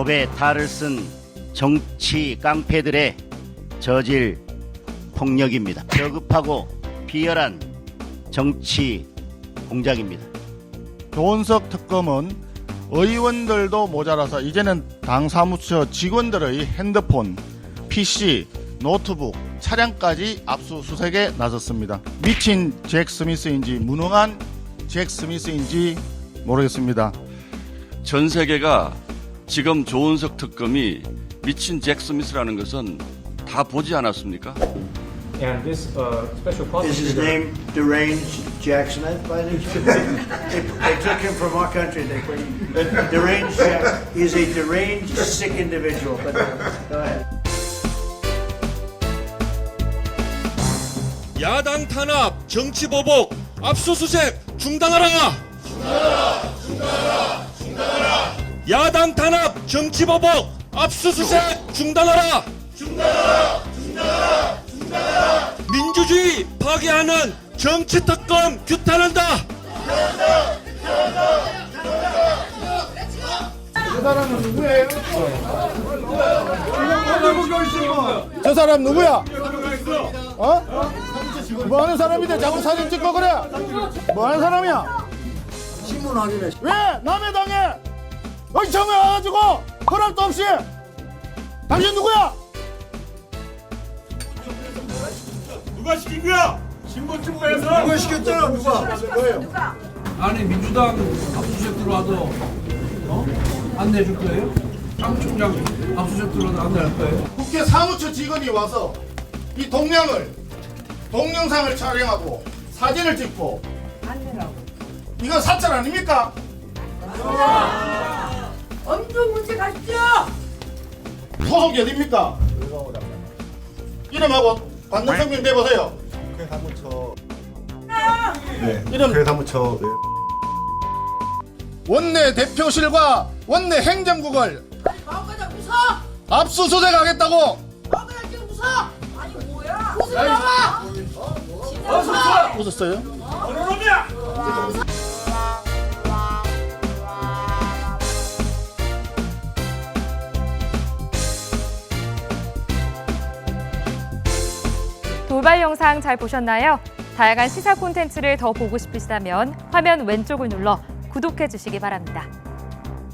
법에 탈을 쓴 정치 깡패들의 저질 폭력입니다. 저급하고 비열한 정치 공작입니다. 조은석 특검은 의원들도 모자라서 이제는 당 사무처 직원들의 핸드폰, PC, 노트북, 차량까지 압수수색에 나섰습니다. 미친 잭 스미스인지 무능한 잭 스미스인지 모르겠습니다. 전 세계가 지금 조은석 특검이 미친 잭 스미스라는 것은 다 보지 않았습니까? And this uh, special Is his prosecutor name deranged Jack Smith by chance? they, they took him from our country. They put deranged Jack. He's a deranged, sick individual. But uh, go ahead. 야당 탄압, 정치 보복, 압수수색 중단하라! 야당 탄압, 정치 보복, 압수수색 중단하라! 민주주의 파괴하는 정치 특검 규탄한다! 저 사람 누구야? 어? 뭐 하는 사람인데 자꾸 사진 찍고 그래? 뭐 하는 사람이야? 신문 확인해. 왜? 남의 당에 의청에 와가지고 허락도 없이 당신 누구야? 누가 시킨 거야? 신분증부에서 누가 시켰잖아 누가? 아니 민주당 압수수색 들어와도 어? 안 내줄 거예요? 사무총장 압수수색 들어와도 안 내줄 거예요? 국회 사무처 직원이 와서 이 동량을 동영상을 촬영하고 사진을 찍고 이건 사찰 아닙니까? 엄중 문제 가십시오. 소속이 어딥니까? 이름하고 받는 성명 내보세요. 네. 이름 그래 사무처 원내 대표실과 원내 행정국을 아니 마음가자 웃어. 압수수색하겠다고 마음가자 지금 웃어. 아니 뭐야? 웃으지 마. 진짜 웃어. 웃었어요? 돌발 영상 잘 보셨나요? 다양한 시사 콘텐츠를 더 보고 싶으시다면 화면 왼쪽을 눌러 구독해 주시기 바랍니다.